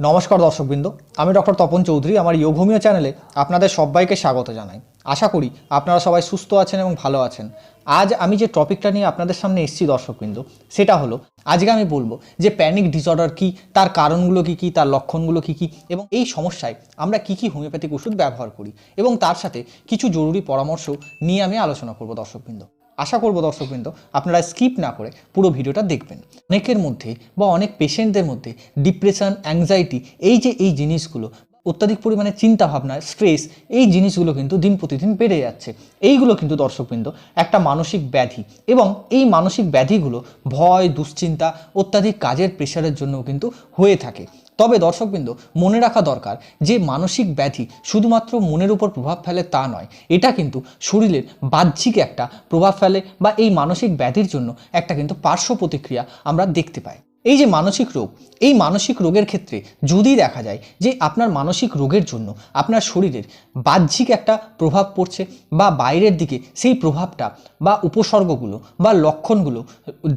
নমস্কার দর্শকবৃন্দ, আমি ডক্টর তপন চৌধুরী, আমার যোগভূমিও চ্যানেলে আপনাদের সবাইকে স্বাগত জানাই। আশা করি আপনারা সবাই সুস্থ আছেন এবং ভালো আছেন। আজ আমি যে টপিকটা নিয়ে আপনাদের সামনে এসেছি দর্শকবৃন্দ, সেটা হলো, আজকে আমি বলব যে প্যানিক ডিসঅর্ডার কী, তার কারণগুলো কী কী, তার লক্ষণগুলো কী কী, এবং এই সমস্যায় আমরা কী কী হোমিওপ্যাথিক ওষুধ ব্যবহার করি, এবং তার সাথে কিছু জরুরি পরামর্শ নিয়ে আমি আলোচনা করব দর্শকবৃন্দ। আশা করব দর্শকবৃন্দ, আপনারা স্কিপ না করে পুরো ভিডিওটা দেখবেন। অনেকের মধ্যে বা অনেক পেশেন্টদের মধ্যে ডিপ্রেশন অ্যাংজাইটি এই যে এই জিনিসগুলো, অত্যাধিক পরিমাণে চিন্তা ভাবনা স্ট্রেস এই জিনিসগুলো কিন্তু দিন প্রতিদিন বেড়ে যাচ্ছে। এইগুলো কিন্তু দর্শকবৃন্দ একটা মানসিক ব্যাধি এবং এই মানসিক ব্যাধিগুলো ভয়, দুশ্চিন্তা, অত্যাধিক কাজের প্রেশারের জন্যও কিন্তু হয়ে থাকে। তবে দর্শকবৃন্দ, মনে রাখা দরকার যে মানসিক ব্যাধি শুধুমাত্র মনের উপর প্রভাব ফেলে তা নয়, এটা কিন্তু শরীরের বাহ্যিক একটা প্রভাব ফেলে বা এই মানসিক ব্যাধির জন্য একটা কিন্তু পার্শ্ব প্রতিক্রিয়া আমরা দেখতে পাই। এই যে মানসিক রোগ, এই মানসিক রোগের ক্ষেত্রে যদি দেখা যায় যে আপনার মানসিক রোগের জন্য আপনার শরীরের বাহ্যিক একটা প্রভাব পড়ছে বা বাইরের দিকে সেই প্রভাবটা বা উপসর্গগুলো বা লক্ষণগুলো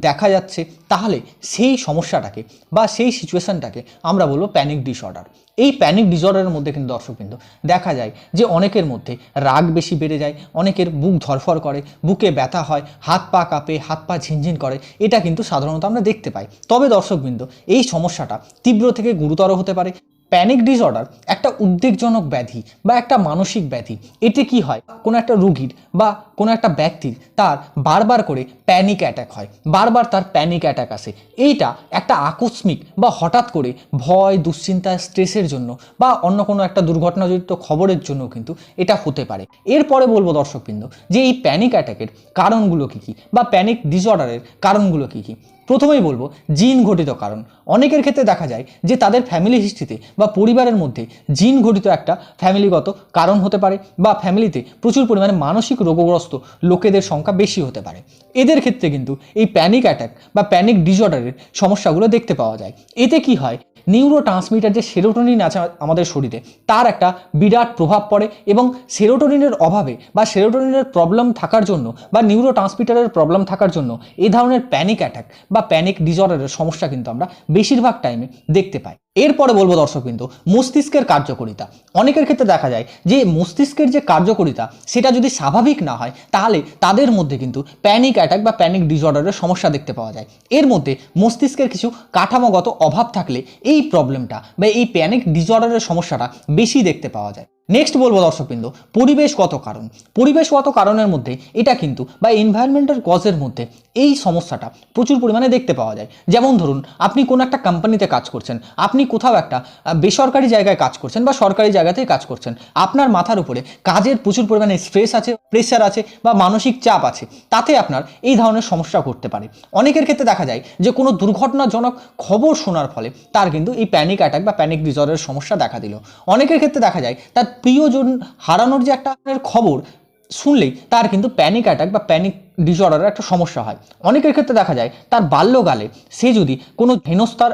দেখা যাচ্ছে, তাহলে সেই সমস্যাটাকে বা সেই সিচুয়েশানটাকে আমরা বলব প্যানিক ডিসঅর্ডার এই প্যানিক ডিসঅর্ডারের মধ্যে কিন্তু দর্শকবৃন্দ, দেখা যায় যে অনেকের মধ্যে রাগ বেশি বেড়ে যায়, অনেকের বুক ধরফর করে, বুকে ব্যথা হয়, হাত পা কাঁপে, হাত পা ঝিনঝিন করে, এটা কিন্তু সাধারণত আমরা দেখতে পাই। তবে দর্শকবৃন্দ, এই সমস্যাটা তীব্র থেকে গুরুতর হতে পারে। প্যানিক ডিসঅর্ডার একটা উদ্বেগজনক ব্যাধি বা একটা মানসিক ব্যাধি, এতে কি হয়? কোনো একটা রুগীর বা কোনো একটা ব্যক্তির তার বারবার করে প্যানিক অ্যাটাক হয়, বারবার তার প্যানিক অ্যাটাক আসে। এইটা একটা আকস্মিক বা হঠাৎ করে ভয়, দুশ্চিন্তা, স্ট্রেসের জন্য বা অন্য কোনো একটা দুর্ঘটনাজনিত খবরের জন্য কিন্তু এটা হতে পারে। এরপরে বলব দর্শকবৃন্দ, যে এই প্যানিক অ্যাটাকের কারণগুলো কী কী বা প্যানিক ডিসঅর্ডারের কারণগুলো কী কী? প্রথমেই বলব, জিন ঘটিত কারণ। অনেকের ক্ষেত্রে দেখা যায় যে তাদের ফ্যামিলি হিস্ট্রিতে বা পরিবারের মধ্যে জিন ঘটিত একটা ফ্যামিলিগত কারণ হতে পারে বা ফ্যামিলিতে প্রচুর পরিমাণে মানসিক রোগগ্রস্ত লোকেদের সংখ্যা বেশি হতে পারে। এদের ক্ষেত্রে কিন্তু এই প্যানিক অ্যাটাক বা প্যানিক ডিসঅর্ডারের সমস্যাগুলো দেখতে পাওয়া যায়। এতে কি হয়? নিউরো ট্রান্সমিটার যে সেরোটোনিন আছে আমাদের শরীরে, তার একটা বিরাট প্রভাব পড়ে এবং সেরোটোনিনের অভাবে বা সেরোটোনিনের প্রবলেম থাকার জন্য বা নিউরো ট্রান্সমিটারের প্রবলেম থাকার জন্য এ ধরনের প্যানিক অ্যাটাক বা প্যানিক ডিসঅর্ডারের সমস্যা কিন্তু আমরা বেশিরভাগ টাইমে দেখতে পাই। এরপরে বলব দর্শক কিন্তু মস্তিষ্কের কার্যকরিতা। অনেকের ক্ষেত্রে দেখা যায় যে মস্তিষ্কের যে কার্যকরিতা, সেটা যদি স্বাভাবিক না হয়, তাহলে তাদের মধ্যে কিন্তু প্যানিক অ্যাটাক বা প্যানিক ডিসঅর্ডারের সমস্যা দেখতে পাওয়া যায়। এর মধ্যে মস্তিষ্কের কিছু কাঠামোগত অভাব থাকলে এই প্রবলেমটা বা এই প্যানিক ডিসঅর্ডারের সমস্যাটা বেশি দেখতে পাওয়া যায়। নেক্সট বলব দর্শকবৃন্দ পরিবেশগত কারণ? পরিবেশগত কারণের মধ্যে, এটা কিন্তু বা এনভায়রনমেন্টাল কজের মধ্যে এই সমস্যাটা প্রচুর পরিমাণে দেখতে পাওয়া যায়। যেমন ধরুন, আপনি কোনো একটা কোম্পানিতে কাজ করছেন, আপনি কোথাও একটা বেসরকারি জায়গায় কাজ করছেন বা সরকারি জায়গাতেই কাজ করছেন, আপনার মাথার উপরে কাজের প্রচুর পরিমাণে স্ট্রেস আছে প্রেশার আছে বা মানসিক চাপ আছে, তাতে আপনার এই ধরনের সমস্যা করতে পারে। অনেকের ক্ষেত্রে দেখা যায় যে কোনো দুর্ঘটনাজনক খবর শোনার ফলে তার কিন্তু এই প্যানিক অ্যাটাক বা প্যানিক ডিসঅর্ডারের সমস্যা দেখা দিল। অনেকের ক্ষেত্রে দেখা যায় তার প্রিয়জন হারানোর যে একটা খবর শুনলেই তার কিন্তু প্যানিক অ্যাটাক বা প্যানিক ডিসঅর্ডারের একটা সমস্যা হয়। অনেকের ক্ষেত্রে দেখা যায় তার বাল্যকালে সে যদি কোনো হেনস্থার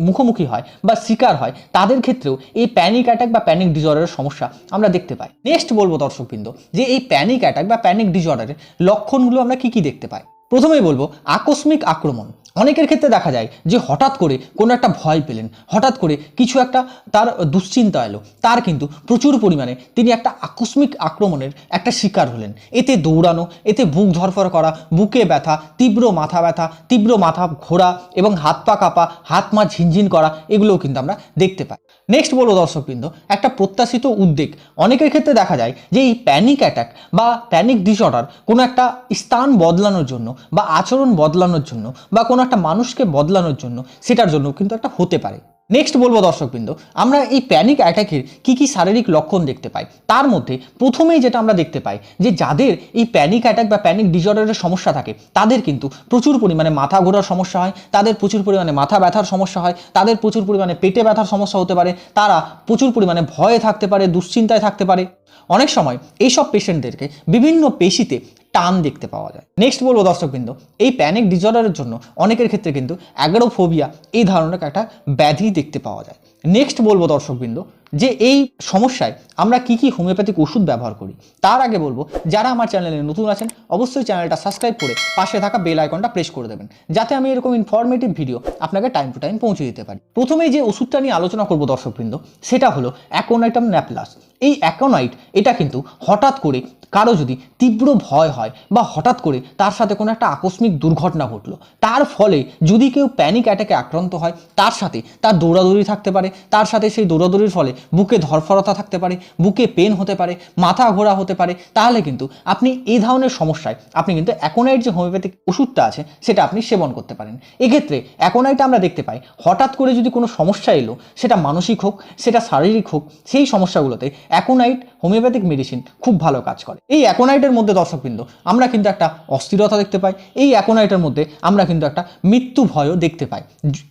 মুখোমুখি হয় বা শিকার হয়, তাদের ক্ষেত্রেও এই প্যানিক অ্যাটাক বা প্যানিক ডিসঅর্ডারের সমস্যা আমরা দেখতে পাই। নেক্সট বলব দর্শকবৃন্দ, যে এই প্যানিক অ্যাটাক বা প্যানিক ডিসঅর্ডারের লক্ষণগুলো আমরা কি কি দেখতে পাই? প্রথমেই বলব আকস্মিক আক্রমণ। অনেকের ক্ষেত্রে দেখা যায় যে হঠাৎ করে কোনো একটা ভয় পেলেন, হঠাৎ করে কিছু একটা তার দুশ্চিন্তা এলো। তার কিন্তু প্রচুর পরিমাণে তিনি একটা আকস্মিক আক্রমণের একটা শিকার হলেন। এতে দৌড়ানো, এতে বুক ধরফর করা, বুকে ব্যথা, তীব্র মাথা ব্যথা, তীব্র মাথা ঘোরা এবং হাত পা কাঁপা, হাত মা ঝিনঝিন করা, এগুলোও কিন্তু আমরা দেখতে পাই। নেক্সট বলো দর্শকবৃন্দ, একটা প্রত্যাশিত উদ্বেগ। অনেকের ক্ষেত্রে দেখা যায় যে এই প্যানিক অ্যাটাক বা প্যানিক ডিসঅর্ডার কোনো একটা স্থান বদলানোর জন্য বা আচরণ বদলানোর জন্য বা কোনো একটা মানুষকে বদলানোর জন্য সেটার জন্য কিন্তু একটা হতে পারে। নেক্সট বলব দর্শকবৃন্দ, আমরা এই প্যানিক অ্যাটাকের কি কি শারীরিক লক্ষণ দেখতে পাই? তার মধ্যে প্রথমেই যেটা আমরা দেখতে পাই যে যাদের এই প্যানিক অ্যাটাক বা প্যানিক ডিসঅর্ডারের সমস্যা থাকে, তাদের কিন্তু প্রচুর পরিমাণে মাথা ঘোরার সমস্যা হয়, তাদের প্রচুর পরিমাণে মাথা ব্যথার সমস্যা হয়, তাদের প্রচুর পরিমাণে পেটে ব্যথার সমস্যা হতে পারে, তারা প্রচুর পরিমাণে ভয়ে থাকতে পারে, দুশ্চিন্তায় থাকতে পারে। অনেক সময় এইসব পেশেন্টদেরকে বিভিন্ন পেশিতে টান দেখতে পাওয়া যায়। নেক্সট বলব দর্শকবৃন্দ, এই প্যানিক ডিসঅর্ডারের জন্য অনেকের ক্ষেত্রে কিন্তু অ্যাগ্রোফোবিয়া এই ধরনের একটা ব্যাধি দেখতে পাওয়া যায়। নেক্সট বলব দর্শকবৃন্দ যে এই সমস্যায় আমরা কি কি হোমিওপ্যাথিক ওষুধ ব্যবহার করি, তার আগে বলব, যারা আমার চ্যানেলে নতুন আছেন, অবশ্যই চ্যানেলটা সাবস্ক্রাইব করে পাশে থাকা বেল আইকনটা প্রেস করে দেবেন, যাতে আমি এরকম ইনফরমেটিভ ভিডিও আপনাকে টাইম টু টাইম পৌঁছে দিতে পারি। প্রথমেই যে ওষুধটা নিয়ে আলোচনা করব দর্শকবৃন্দ, সেটা হলো অ্যাকোনাইটাম ন্যাপলাস এই অ্যাকোনাইট এটা কিন্তু হঠাৎ করে কারও যদি তীব্র ভয় হয় বা হঠাৎ করে তার সাথে কোনো একটা আকস্মিক দুর্ঘটনা ঘটলো, তার ফলে যদি কেউ প্যানিক অ্যাটাকে আক্রান্ত হয়, তার সাথে তার দৌড়াদৌড়ি থাকতে পারে, তার সাথে সেই দৌড়াদৌড়ির ফলে বুকে ধরফরতা থাকতে পারে, বুকে পেন হতে পারে, মাথা ঘোরা হতে পারে, তাহলে কিন্তু আপনি এই ধরনের সমস্যায়, আপনি কিন্তু অ্যাকোনাইট যে হোমিওপ্যাথিক ওষুধটা আছে, সেটা আপনি সেবন করতে পারেন। এক্ষেত্রে অ্যাকোনাইট আমরা দেখতে পাই, হঠাৎ করে যদি কোনো সমস্যা এলো, সেটা মানসিক হোক, সেটা শারীরিক হোক, সেই সমস্যাগুলোতে অ্যাকোনাইট হোমিওপ্যাথিক মেডিসিন খুব ভালো কাজ করে। এই অ্যাকোনাইটের মধ্যে দর্শকবৃন্দ, আমরা কিন্তু একটা অস্থিরতা দেখতে পাই, এই অ্যাকোনাইটের মধ্যে আমরা কিন্তু একটা মৃত্যু ভয়ও দেখতে পাই।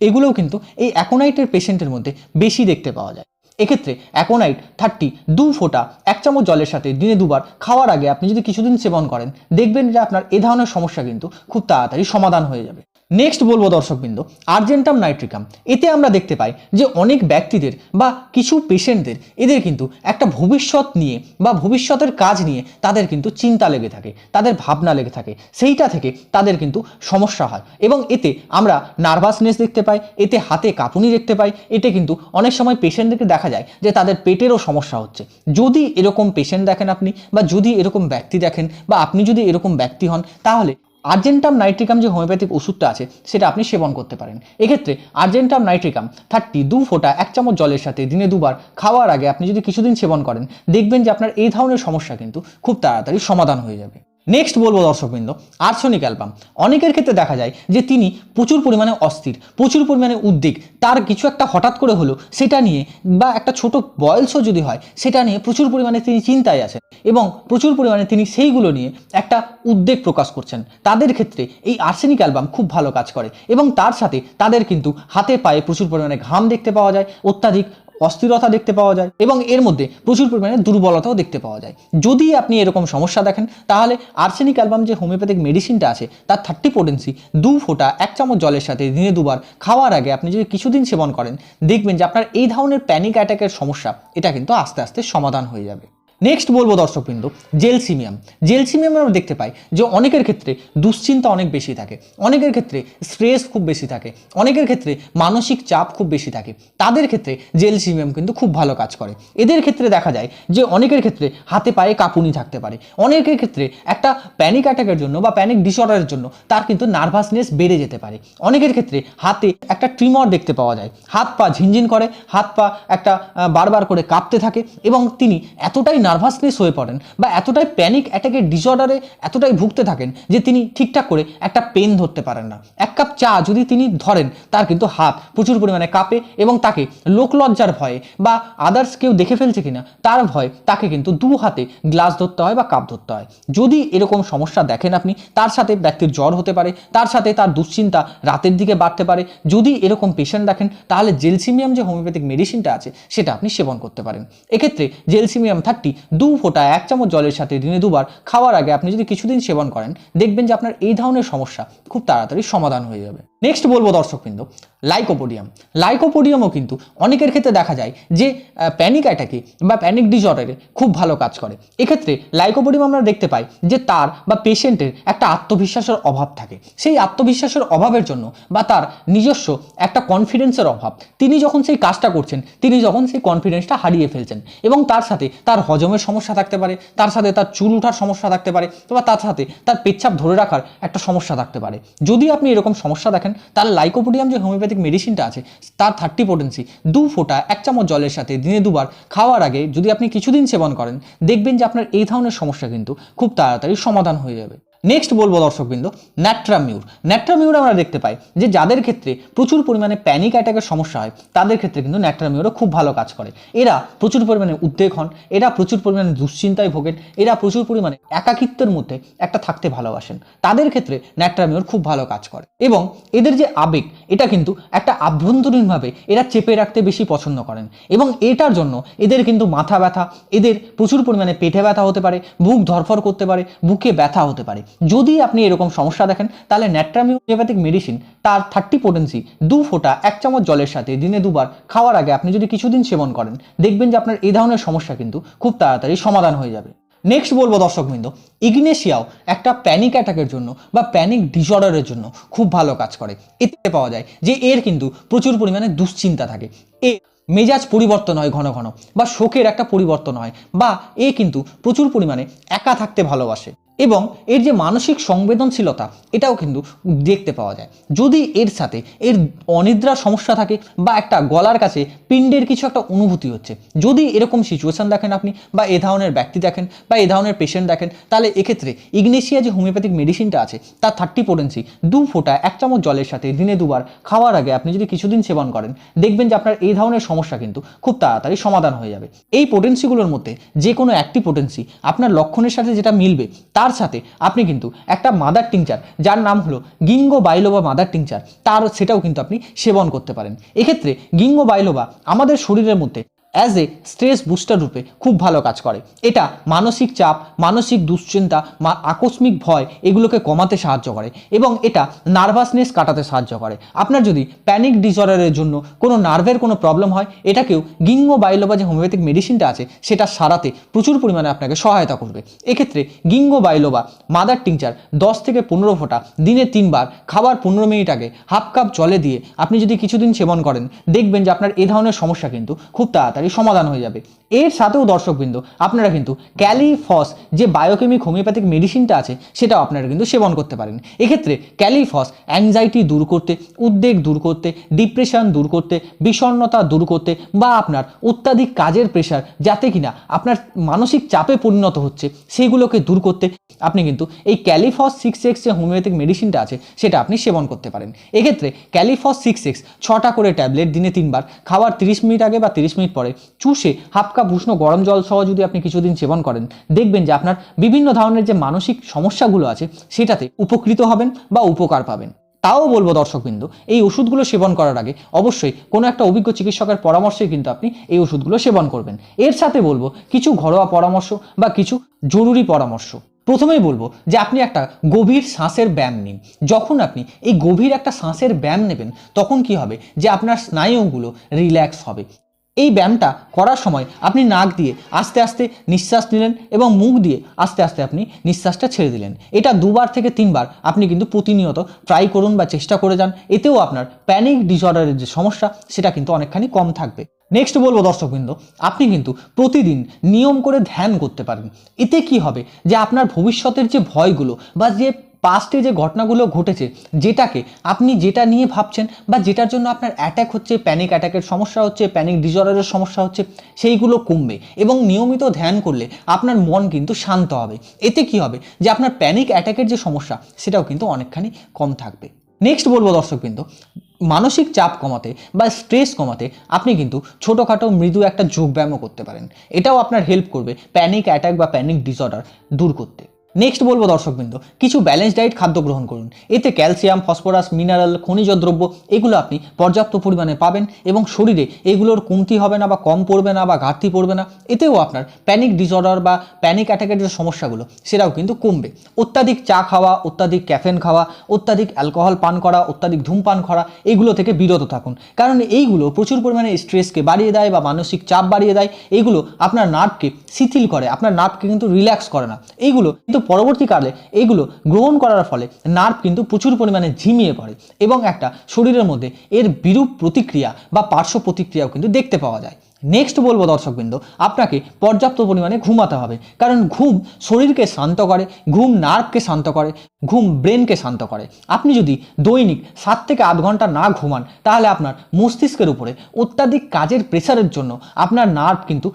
এগুলোও কিন্তু এই অ্যাকোনাইটের পেশেন্টের মধ্যে বেশি দেখতে পাওয়া যায়। এক্ষেত্রে অ্যাকোনাইট থার্টি, দু ফোঁটা, এক চামচ জলের সাথে দিনে দুবার খাওয়ার আগে আপনি যদি কিছুদিন সেবন করেন, দেখবেন যে আপনার এ ধরনের সমস্যা কিন্তু খুব তাড়াতাড়ি সমাধান হয়ে যাবে। নেক্সট বলব দর্শকবৃন্দ আর্জেন্টাম নাইট্রিকাম এতে আমরা দেখতে পাই যে অনেক ব্যক্তিদের বা কিছু পেশেন্টদের, এদের কিন্তু একটা ভবিষ্যৎ নিয়ে বা ভবিষ্যতের কাজ নিয়ে তাদের কিন্তু চিন্তা লেগে থাকে, তাদের ভাবনা লেগে থাকে। সেইটা থেকে তাদের কিন্তু সমস্যা হয়। এবং এতে আমরা নার্ভাসনেস দেখতে পাই, এতে হাতে কাঁপুনি দেখতে পাই, এতে কিন্তু অনেক সময় পেশেন্টদেরকে দেখা যায় যে তাদের পেটেরও সমস্যা হচ্ছে। যদি এরকম পেশেন্ট দেখেন আপনি বা যদি এরকম ব্যক্তি দেখেন বা আপনি যদি এরকম ব্যক্তি হন, তাহলে আর্জেন্টাম নাইট্রিকাম যে হোমিওপ্যাথিক ওষুধটা আছে, সেটা আপনি সেবন করতে পারেন। এক্ষেত্রে আর্জেন্টাম নাইট্রিকাম থার্টি, দু ফোঁটা, এক চামচ জলের সাথে দিনে দুবার খাওয়ার আগে আপনি যদি কিছুদিন সেবন করেন, দেখবেন যে আপনার এই ধরনের সমস্যা কিন্তু খুব তাড়াতাড়ি সমাধান হয়ে যাবে। নেক্সট বলব দর্শকবৃন্দ, আর্সনিক অ্যালবাম অনেকের ক্ষেত্রে দেখা যায় যে তিনি প্রচুর পরিমাণে অস্থির, প্রচুর পরিমাণে উদ্বেগ। তার কিছু একটা হঠাৎ করে হলো, সেটা নিয়ে বা একটা ছোট বয়সও যদি হয়, সেটা নিয়ে প্রচুর পরিমাণে তিনি চিন্তায় আছেন এবং প্রচুর পরিমাণে তিনি সেইগুলো নিয়ে একটা উদ্বেগ প্রকাশ করছেন। তাদের ক্ষেত্রে এই আর্সেনিক অ্যালবাম খুব ভালো কাজ করে এবং তার সাথে তাদের কিন্তু হাতে পায়ে প্রচুর পরিমাণে ঘাম দেখতে পাওয়া যায়, অত্যাধিক অস্থিরতা দেখতে পাওয়া যায় এবং এর মধ্যে প্রচুর পরিমাণে দুর্বলতাও দেখতে পাওয়া যায়। যদি আপনি এরকম সমস্যা দেখেন, তাহলে আর্সেনিক অ্যালবাম যে হোমিওপ্যাথিক মেডিসিনটা আছে, তার থার্টি পোটেন্সি দু ফোঁটা, এক চামচ জলের সাথে দিনে দুবার খাওয়ার আগে আপনি যদি কিছুদিন সেবন করেন, দেখবেন যে আপনার এই ধরনের প্যানিক অ্যাটাকের সমস্যা, এটা কিন্তু আস্তে আস্তে সমাধান হয়ে যাবে। নেক্সট বলব দর্শকবৃন্দ, জেলসিমিয়াম। জেলসিমিয়াম আমরা দেখতে পাই যে অনেকের ক্ষেত্রে দুশ্চিন্তা অনেক বেশি থাকে, অনেকের ক্ষেত্রে স্ট্রেস খুব বেশি থাকে, অনেকের ক্ষেত্রে মানসিক চাপ খুব বেশি থাকে। তাদের ক্ষেত্রে জেলসিমিয়াম কিন্তু খুব ভালো কাজ করে। এদের ক্ষেত্রে দেখা যায় যে অনেকের ক্ষেত্রে হাতে পায়ে কাঁপুনি থাকতে পারে। অনেকের ক্ষেত্রে একটা প্যানিক অ্যাটাকের জন্য বা প্যানিক ডিসঅর্ডারের জন্য তার কিন্তু নার্ভাসনেস বেড়ে যেতে পারে। অনেকের ক্ষেত্রে হাতে একটা ট্রিমর দেখতে পাওয়া যায়। হাত পা ঝিনঝিন করে, হাত পা একটা বারবার করে কাঁপতে থাকে এবং তিনি এতটাই নার্ভাসনেস হয়ে পড়েন বা এতটাই প্যানিক অ্যাটাকের ডিসঅর্ডারে এতটাই ভুগতে থাকেন যে তিনি ঠিকঠাক করে একটা পেন ধরতে পারেন না। এক কাপ চা যদি তিনি ধরেন, তার কিন্তু হাত প্রচুর পরিমাণে কাঁপে এবং তাকে লোকলজ্জার ভয়ে বা আদার্স কেউ দেখে ফেলছে কিনা, তার ভয় তাকে কিন্তু দু হাতে গ্লাস ধরতে হয় বা কাপ ধরতে হয়। যদি এরকম সমস্যা দেখেন আপনি, তার সাথে ব্যক্তির জ্বর হতে পারে, তার সাথে তার দুশ্চিন্তা রাতের দিকে বাড়তে পারে। যদি এরকম পেশেন্ট দেখেন, তাহলে জেলসিমিয়াম যে হোমিওপ্যাথিক মেডিসিনটা আছে, সেটা আপনি সেবন করতে পারেন। এক্ষেত্রে জেলসিমিয়াম থার্টি দু ফোঁটা, এক চামচ জলের সাথে দিনে দুবার খাওয়ার আগে আপনি যদি কিছুদিন সেবন করেন, দেখবেন যে আপনার এই ধরনের সমস্যা খুব তাড়াতাড়ি সমাধান হয়ে যাবে। নেক্সট বলব দর্শকবৃন্দ লাইকোপোডিয়াম। লাইকোপোডিয়ামও কিন্তু অনেকের ক্ষেত্রে দেখা যায় যে প্যানিক অ্যাটাকে বা প্যানিক ডিসঅর্ডারে খুব ভালো কাজ করে। এক্ষেত্রে লাইকোপোডিয়াম আমরা দেখতে পাই যে, তার বা পেশেন্টের একটা আত্মবিশ্বাসের অভাব থাকে। সেই আত্মবিশ্বাসের অভাবের জন্য বা তার নিজস্ব একটা কনফিডেন্সের অভাব। তিনি যখন সেই কাজটা করছেন, তিনি যখন সেই কনফিডেন্সটা হারিয়ে ফেলছেন এবং তার সাথে তার হজমের সমস্যা থাকতে পারে, তার সাথে তার চুল ওঠার সমস্যা থাকতে পারে বা তার সাথে তার পেচ্ছাপ ধরে রাখার একটা সমস্যা থাকতে পারে। যদি আপনি এরকম সমস্যা দেখেন, তাহলে লাইকোপোডিয়াম যে হোমিওপ্যাথিক মেডিসিনটা আছে, তার থার্টি পোটেন্সি দু ফোঁটা, এক চামচ জলের সাথে দিনে দুবার খাওয়ার আগে যদি আপনি কিছুদিন সেবন করেন, দেখবেন যে আপনার এই ধরনের সমস্যা কিন্তু খুব তাড়াতাড়ি সমাধান হয়ে যাবে। নেক্সট বলব দর্শকবৃন্দ, ন্যাট্রামিউর। ন্যাট্রামিউর আমরা দেখতে পাই যে যাদের ক্ষেত্রে প্রচুর পরিমাণে প্যানিক অ্যাটাকের সমস্যা হয়, তাদের ক্ষেত্রে কিন্তু ন্যাট্রামিউরও খুব ভালো কাজ করে। এরা প্রচুর পরিমাণে উদ্বেগ হন, এরা প্রচুর পরিমাণে দুশ্চিন্তায় ভোগেন, এরা প্রচুর পরিমাণে একাকিত্বের মধ্যে একটা থাকতে ভালোবাসেন। তাদের ক্ষেত্রে ন্যাট্রামিউর খুব ভালো কাজ করে। এবং এদের যে আবেগ, এটা কিন্তু একটা আভ্যন্তরীণভাবে এরা চেপে রাখতে বেশি পছন্দ করেন। এবং এটার জন্য এদের কিন্তু মাথা ব্যথা, এদের প্রচুর পরিমাণে পেটে ব্যথা হতে পারে, বুক ধরফর করতে পারে, বুকে ব্যথা হতে পারে। যদি আপনি এরকম সমস্যা দেখেন, তাহলে ন্যাট্রামি হোমিওপ্যাথিক মেডিসিন তার থার্টি পোটেন্সি দু ফোঁটা, এক চামচ জলের সাথে দিনে দুবার খাওয়ার আগে আপনি যদি কিছুদিন সেবন করেন, দেখবেন যে আপনার এই ধরনের সমস্যা কিন্তু খুব তাড়াতাড়ি সমাধান হয়ে যাবে। নেক্সট বলব দর্শকবৃন্দ, ইগনেশিয়াও একটা প্যানিক অ্যাটাকের জন্য বা প্যানিক ডিসঅর্ডারের জন্য খুব ভালো কাজ করে। এতে পাওয়া যায় যে এর কিন্তু প্রচুর পরিমাণে দুশ্চিন্তা থাকে। এ মেজাজ পরিবর্তন হয় ঘন ঘন বা শোকের একটা পরিবর্তন হয় বা এ কিন্তু প্রচুর পরিমাণে একা থাকতে ভালোবাসে। এবং এর যে মানসিক সংবেদনশীলতা, এটাও কিন্তু দেখতে পাওয়া যায়। যদি এর সাথে এর অনিদ্রা সমস্যা থাকে বা একটা গলার কাছে পিণ্ডের কিছু একটা অনুভূতি হচ্ছে, যদি এরকম সিচুয়েশন দেখেন আপনি বা এ ধরনের ব্যক্তি দেখেন বা এ ধরনের পেশেন্ট দেখেন, তাহলে এক্ষেত্রে ইগনেশিয়া যে হোমিওপ্যাথিক মেডিসিনটা আছে, তার থার্টি পোটেন্সি দু ফোঁটা এক চামচ জলের সাথে দিনে দুবার খাওয়ার আগে আপনি যদি কিছুদিন সেবন করেন, দেখবেন যে আপনার এই ধরনের সমস্যা কিন্তু খুব তাড়াতাড়ি সমাধান হয়ে যাবে। এই পোটেন্সিগুলোর মধ্যে যে কোনো একটি পোটেন্সি আপনার লক্ষণের সাথে যেটা মিলবে তার সাথে আপনি কিন্তু একটা মাদার টিংচার যার নাম হলো গিঙ্গো বাইলোবা মাদার টিংচার তার সেটাও কিন্তু আপনি সেবন করতে পারেন। এক্ষেত্রে গিঙ্গো বাইলোবা আমাদের শরীরের মধ্যে অ্যাজ এ স্ট্রেস বুস্টার রূপে খুব ভালো কাজ করে। এটা মানসিক চাপ, মানসিক দুশ্চিন্তা আকস্মিক ভয় এগুলোকে কমাতে সাহায্য করে এবং এটা নার্ভাসনেস কাটাতে সাহায্য করে। আপনার যদি প্যানিক ডিসঅর্ডারের জন্য কোনো নার্ভের কোনো প্রবলেম হয়, এটাকেও গিঙ্গো বাইলোবা যে হোমিওপ্যাথিক মেডিসিনটা আছে, সেটা সারাতে প্রচুর পরিমাণে আপনাকে সহায়তা করবে। এক্ষেত্রে গিঙ্গো বাইলোবা মাদার টিংচার দশ থেকে পনেরো ফোঁটা, দিনে তিনবার, খাবার পনেরো মিনিট আগে হাফ কাপ জলে দিয়ে আপনি যদি কিছুদিন সেবন করেন, দেখবেন যে আপনার এ ধরনের সমস্যা কিন্তু খুব তাড়াতাড়ি সমাধান হয়ে যাবে। এর সাথেও দর্শকবৃন্দ, আপনারা কিন্তু ক্যালিফস, যে বায়োকেমিক হোমিওপ্যাথিক মেডিসিনটা আছে, সেটাও আপনারা কিন্তু সেবন করতে পারেন। এক্ষেত্রে ক্যালিফস অ্যাংজাইটি দূর করতে, উদ্বেগ দূর করতে ডিপ্রেশন দূর করতে, বিষণ্ণতা দূর করতে বা আপনার অত্যাধিক কাজের প্রেশার যাতে কিনা আপনার মানসিক চাপে পরিণত হচ্ছে সেইগুলোকে দূর করতে আপনি কিন্তু এই ক্যালিফস সিক্স এক্স যে হোমিওপ্যাথিক মেডিসিনটা আছে, সেটা আপনি সেবন করতে পারেন। এক্ষেত্রে ক্যালিফস সিক্স এক্স ছটা করে ট্যাবলেট দিনে তিনবার খাওয়ার তিরিশ মিনিট আগে বা তিরিশ মিনিট পরে চুষে হাফ কাপ উষ্ণ গরম জল সহ যদি আপনি কিছুদিন সেবন করেন, দেখবেন যে আপনার বিভিন্ন ধরনের যে মানসিক সমস্যাগুলো আছে, সেটাতে উপকৃত হবেন বা উপকার পাবেন। তাও বলব দর্শকবৃন্দ, এই ওষুধগুলো সেবন করার আগে অবশ্যই কোনো একটা অভিজ্ঞ চিকিৎসকের পরামর্শে কিন্তু আপনি এই ওষুধগুলো সেবন করবেন। এর সাথে বলব কিছু ঘরোয়া পরামর্শ বা কিছু জরুরি পরামর্শ। প্রথমেই বলব যে আপনি একটা গভীর শ্বাসের ব্যায়াম নিন। যখন আপনি এই গভীর একটা শ্বাসের ব্যায়াম নেবেন, তখন কি হবে? যে আপনার স্নায়ুগুলো রিল্যাক্স হবে। এই ব্যায়ামটা করার সময় আপনি নাক দিয়ে আস্তে আস্তে নিঃশ্বাস নিলেন এবং মুখ দিয়ে আস্তে আস্তে আপনি নিঃশ্বাসটা ছেড়ে দিলেন। এটা দুবার থেকে তিনবার আপনি কিন্তু প্রতিনিয়ত ট্রাই করুন বা চেষ্টা করে যান। এতেও আপনার প্যানিক ডিসঅর্ডারের যে সমস্যা, সেটা কিন্তু অনেকখানি কম থাকবে। নেক্সট বলব দর্শকবৃন্দ, আপনি কিন্তু প্রতিদিন নিয়ম করে ধ্যান করতে পারেন। এতে কি হবে? যে আপনার ভবিষ্যতের যে ভয়গুলো বা যে পাস্টে যে ঘটনাগুলো ঘটেছে, যেটাকে আপনি যেটা নিয়ে ভাবছেন বা যেটার জন্য আপনার অ্যাটাক হচ্ছে প্যানিক অ্যাটাকের সমস্যা হচ্ছে প্যানিক ডিসঅর্ডারের সমস্যা হচ্ছে, সেইগুলো কমবে এবং নিয়মিত ধ্যান করলে আপনার মন কিন্তু শান্ত হবে। এতে কি হবে? যে আপনার প্যানিক অ্যাটাকের যে সমস্যা, সেটাও কিন্তু অনেকখানি কম থাকবে। নেক্সট বলব দর্শকবৃন্দ, মানসিক চাপ কমাতে বা স্ট্রেস কমাতে আপনি কিন্তু ছোটোখাটো মৃদু একটা যোগব্যায়ামও করতে পারেন। এটাও আপনার হেল্প করবে প্যানিক অ্যাটাক বা প্যানিক ডিসঅর্ডার দূর করতে। নেক্সট বলব দর্শকবৃন্দ, কিছু ব্যালেন্স ডায়েট খাদ্য গ্রহণ করুন। এতে ক্যালসিয়াম ফসফরাস মিনারেল খনিজ দ্রব্য, এগুলো আপনি পর্যাপ্ত পরিমাণে পাবেন এবং শরীরে এগুলোর কমতি হবে না বা কম পড়বে না বা ঘাটতি পড়বে না। এতেও আপনার প্যানিক ডিসঅর্ডার বা প্যানিক অ্যাটাকের যে সমস্যাগুলো, সেটাও কিন্তু কমবে। অত্যাধিক চা খাওয়া, অত্যাধিক ক্যাফেন খাওয়া, অত্যাধিক অ্যালকোহল পান করা, অত্যাধিক ধূমপান করা, এগুলো থেকে বিরত থাকুন। কারণ এইগুলো প্রচুর পরিমাণে স্ট্রেসকে বাড়িয়ে দেয় বা মানসিক চাপ বাড়িয়ে দেয়। এগুলো আপনার নার্ভকে শিথিল করে, আপনার নার্ভকে কিন্তু রিল্যাক্স করে না। এইগুলো কিন্তু পরবর্তীকালে এগুলো গ্রহণ করার ফলে নার্ভ কিন্তু প্রচুর পরিমাণে ঝিমিয়ে পড়ে এবং একটা শরীরের মধ্যে এর বিরূপ প্রতিক্রিয়া বা পার্শ্ব প্রতিক্রিয়াও কিন্তু দেখতে পাওয়া যায়। নেক্সট বলব দর্শকবৃন্দ, আপনাকে পর্যাপ্ত পরিমাণে ঘুমাতে হবে। কারণ ঘুম শরীরকে শান্ত করে, ঘুম নার্ভকে শান্ত করে, ঘুম ব্রেনকে শান্ত করে। আপনি যদি দৈনিক সাত থেকে আধ ঘণ্টা না ঘুমান, তাহলে আপনার মস্তিষ্কের উপরে অত্যাধিক কাজের প্রেশারের জন্য আপনার নার্ভ কিন্তু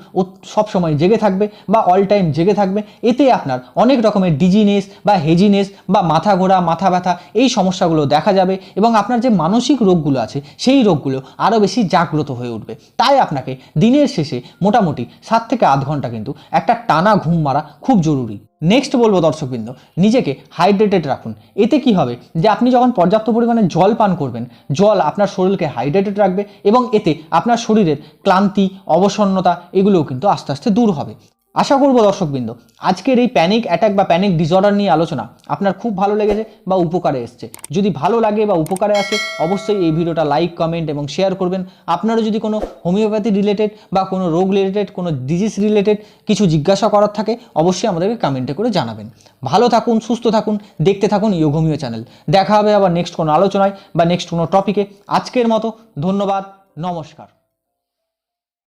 সবসময় জেগে থাকবে বা অল টাইম জেগে থাকবে। এতে আপনার অনেক রকমের ডিজিনেস বা হেজিনেস বা মাথা ঘোরা, মাথা ব্যথা এই সমস্যাগুলো দেখা যাবে এবং আপনার যে মানসিক রোগগুলো আছে, সেই রোগগুলো আরও বেশি জাগ্রত হয়ে উঠবে। তাই আপনাকে দিনের শেষে মোটামুটি সাত থেকে আধ ঘণ্টা কিন্তু একটা টানা ঘুম মারা খুব জরুরি। নেক্সট বলব দর্শকবৃন্দ, নিজেকে হাইড্রেটেড রাখুন। এতে কি হবে যে আপনি যখন পর্যাপ্ত পরিমাণে জল পান করবেন, জল আপনার শরীরকে হাইড্রেটেড রাখবে এবং এতে আপনার শরীরের ক্লান্তি, অবসন্নতা এগুলোও কিন্তু আস্তে আস্তে দূর হবে। আশা করব দর্শকবৃন্দ, আজকের এই প্যানিক অ্যাটাক বা প্যানিক ডিসঅর্ডার নিয়ে আলোচনা আপনার খুব ভালো লেগেছে বা উপকারে এসছে। যদি ভালো লাগে বা উপকারে আসে, অবশ্যই এই ভিডিওটা লাইক কমেন্ট এবং শেয়ার করবেন। আপনারও যদি কোনো হোমিওপ্যাথি রিলেটেড বা কোনো রোগ রিলেটেড কোনো ডিজিজ রিলেটেড কিছু জিজ্ঞাসা করার থাকে, অবশ্যই আমাদেরকে কমেন্টে করে জানাবেন। ভালো থাকুন, সুস্থ থাকুন, দেখতে থাকুন ইয়োগোমিও চ্যানেল দেখা হবে আবার নেক্সট কোনো আলোচনায় বা নেক্সট কোনো টপিকে আজকের মতো, ধন্যবাদ, নমস্কার।